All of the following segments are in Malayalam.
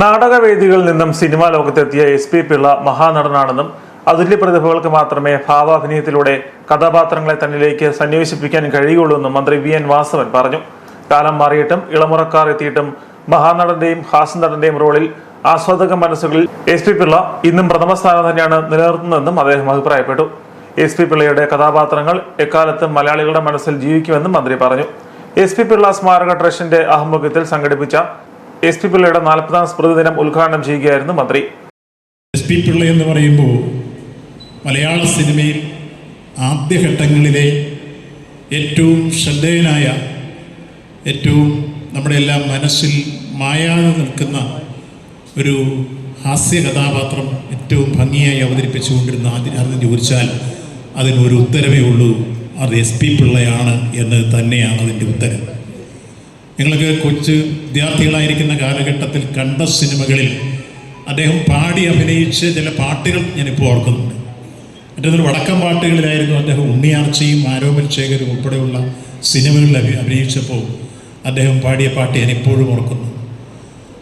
നാടകവേദികളിൽ നിന്നും സിനിമാ ലോകത്തെത്തിയ എസ് പി പിള്ള മഹാനടനാണെന്നും അതുല്യ പ്രതിഭകൾക്ക് മാത്രമേ ഭാവാഭിനയത്തിലൂടെ കഥാപാത്രങ്ങളെ തന്നിലേക്ക് സന്നിവേശിപ്പിക്കാൻ കഴിയുള്ളൂ എന്നും മന്ത്രി വി എൻ വാസവൻ പറഞ്ഞു. കാലം മാറിയിട്ടും ഇളമുറക്കാർ എത്തിയിട്ടും മഹാനടന്റെയും ഹാസ്യനടന്റെയും റോളിൽ ആസ്വാദക മനസ്സുകളിൽ എസ് പി പിള്ള ഇന്നും പ്രഥമ സ്ഥാനം തന്നെയാണ് നിലനിർത്തുന്നതെന്നും അദ്ദേഹം അഭിപ്രായപ്പെട്ടു. എസ് പി പിള്ളയുടെ കഥാപാത്രങ്ങൾ എക്കാലത്തും മലയാളികളുടെ മനസ്സിൽ ജീവിക്കുമെന്നും മന്ത്രി പറഞ്ഞു. എസ് പി പിള്ള സ്മാരക ട്രസ്റ്റിന്റെ ആഭിമുഖ്യത്തിൽ സംഘടിപ്പിച്ച എസ് പി പിള്ളയുടെ നാൽപ്പതാം സ്മൃതി ദിനം ഉദ്ഘാടനം ചെയ്യുകയായിരുന്നു മന്ത്രി. എസ് പി പിള്ള എന്ന് പറയുമ്പോൾ മലയാള സിനിമയിൽ ആദ്യഘട്ടങ്ങളിലെ ഏറ്റവും ശ്രദ്ധേയനായ ഏറ്റവും നമ്മുടെ എല്ലാം മനസ്സിൽ മായാതെ നിൽക്കുന്ന ഒരു ഹാസ്യ കഥാപാത്രം ഏറ്റവും ഭംഗിയായി അവതരിപ്പിച്ചുകൊണ്ടിരുന്ന ആദ്യം ചോദിച്ചാൽ അതിനൊരു ഉത്തരവേ ഉള്ളൂ. അത് എസ് പി പിള്ളയാണ് എന്ന് തന്നെയാണ് അതിന്റെ ഉത്തരം. ഞങ്ങൾക്ക് കൊച്ചു വിദ്യാർത്ഥികളായിരിക്കുന്ന കാലഘട്ടത്തിൽ കണ്ട സിനിമകളിൽ അദ്ദേഹം പാടി അഭിനയിച്ച ചില പാട്ടുകൾ ഞാനിപ്പോൾ ഓർക്കുന്നുണ്ട്. മറ്റൊരു വടക്കം പാട്ടുകളിലായിരുന്നു അദ്ദേഹം ഉണ്ണിയാർച്ചയും ആരോമൽ ശേഖരും ഉൾപ്പെടെയുള്ള സിനിമകളിൽ അഭി അഭിനയിച്ചപ്പോൾ അദ്ദേഹം പാടിയ പാട്ട് ഞാനിപ്പോഴും ഓർക്കുന്നു.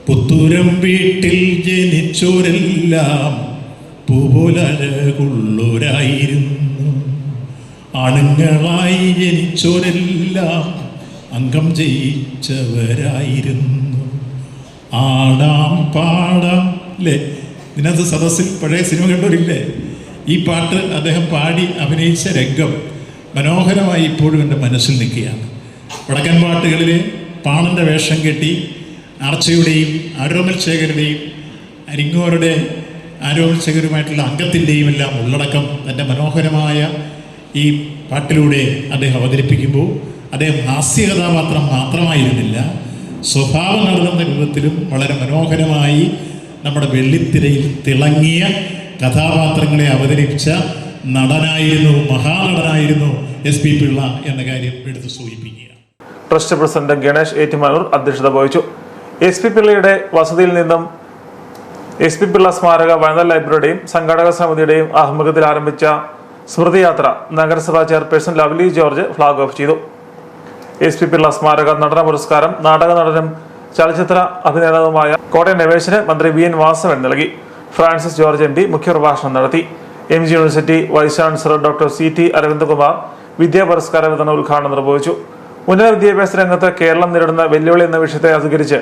പുത്തൂരം വീട്ടിൽ ജനിച്ചോരെല്ലാം പൂപോലഴകുള്ളോരായിരുന്നു ആണുങ്ങളായി ജനിച്ചോരെല്ലാം അംഗം ജയിച്ചവരായിരുന്നു. ആടാം പാടാം അല്ലേ ഇതിനകത്ത് സദസ്സിൽ പഴയ സിനിമ കണ്ടവരില്ലേ? ഈ പാട്ട് അദ്ദേഹം പാടി അഭിനയിച്ച രംഗം മനോഹരമായി ഇപ്പോഴും എന്റെ മനസ്സിൽ നിൽക്കുകയാണ്. വടക്കൻ പാട്ടുകളിലെ പാണന്റെ വേഷം കെട്ടി ആർച്ചയുടെയും ആരോമൽ ശേഖരുടെയും അരിങ്ങോരുടെ ആരോമൽ ശേഖരുമായിട്ടുള്ള അംഗത്തിന്റെയും എല്ലാം ഉള്ളടക്കം തന്റെ മനോഹരമായ ഈ പാട്ടിലൂടെ അദ്ദേഹം അവതരിപ്പിക്കുമ്പോൾ അദ്ദേഹം ഹാസ്യ കഥാപാത്രം മാത്രമായിരുന്നില്ല. സ്വഭാവ നടന്ന രൂപത്തിലും വളരെ മനോഹരമായി നമ്മുടെ വെള്ളിത്തിരയിൽ തിളങ്ങിയ കഥാപാത്രങ്ങളെ അവതരിപ്പിച്ച നടനായിരുന്നു മഹാനടനായിരുന്നു എസ് പി പിള്ള എന്ന കാര്യം എടുത്തു സൂചിപ്പിക്കുക. ട്രസ്റ്റ് പ്രസിഡന്റ് ഗണേഷ് ഏറ്റുമാനൂർ അധ്യക്ഷത വഹിച്ചു. എസ് പി പിള്ളയുടെ വസതിയിൽ നിന്നും എസ് പി പിള്ള സ്മാരക വനിതാ ലൈബ്രറിയുടെയും സംഘാടക സമിതിയുടെയും ആഭിമുഖ്യത്തിൽ ആരംഭിച്ച സ്മൃതിയാത്ര നഗരസഭാ chairperson Lovely George flag off ചെയ്തു. എസ് പി പിള്ള സ്മാരക നടന പുരസ്കാരം നാടക നടനും ചലച്ചിത്ര അഭിനേതാവുമായ കോട്ടയം രമേശിന് മന്ത്രി വി എൻ വാസവൻ നൽകി. ഫ്രാൻസിസ് ജോർജ് എം പി മുഖ്യപ്രഭാഷണം നടത്തി. M G university vice chancellor doctor C T Aravindakumar വിദ്യാ പുരസ്കാര വിതരണ ഉദ്ഘാടനം നിർവഹിച്ചു. ഉന്നത വിദ്യാഭ്യാസ രംഗത്ത് കേരളം നേരിടുന്ന വെല്ലുവിളി എന്ന വിഷയത്തെ അധികരിച്ച്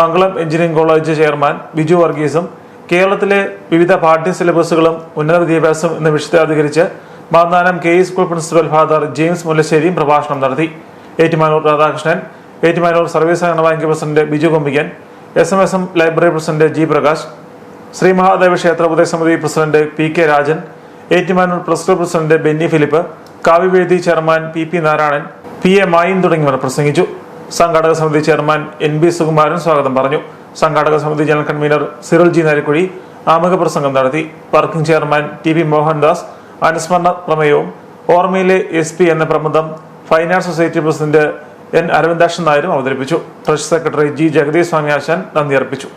Mangalam engineering college chairman Biju വർഗീസും കേരളത്തിലെ വിവിധ പാഠ്യ സിലബസുകളും ഉന്നത വിദ്യാഭ്യാസം എന്ന വിഷയത്തെ അധികരിച്ച് Mannanam K school principal father James മുല്ലശ്ശേരിയും പ്രഭാഷണം നടത്തി. ഏറ്റുമാനൂർ രാധാകൃഷ്ണൻ ഏറ്റുമാനൂർ സർവീസ് സഹകരണ bank president Biju Kombikkan S M S M library president G Prakash Shri Mahadeva ക്ഷേത്ര ഉപദേശസമിതി president P K Rajan Ettumanoor plus two president Benny Philip Kavyavedi chairman P P Narayanan P A Mayin തുടങ്ങിയവർ പ്രസംഗിച്ചു. സംഘാടക സമിതി ചെയർമാൻ എൻ ബി സുകുമാരൻ സ്വാഗതം പറഞ്ഞു. സംഘാടക സമിതി general convener Cyril G Narikkuzhi ആമുഖ പ്രസംഗം നടത്തി. Working chairman T P Mohandas അനുസ്മരണ പ്രമേയവും ഓർമ്മയിലെ എസ് പി എന്ന പ്രബന്ധം fine arts society president N Aravindakshan നായരും അവതരിപ്പിച്ചു. Trust secretary G Jagadish Swami Asan നന്ദി അർപ്പിച്ചു.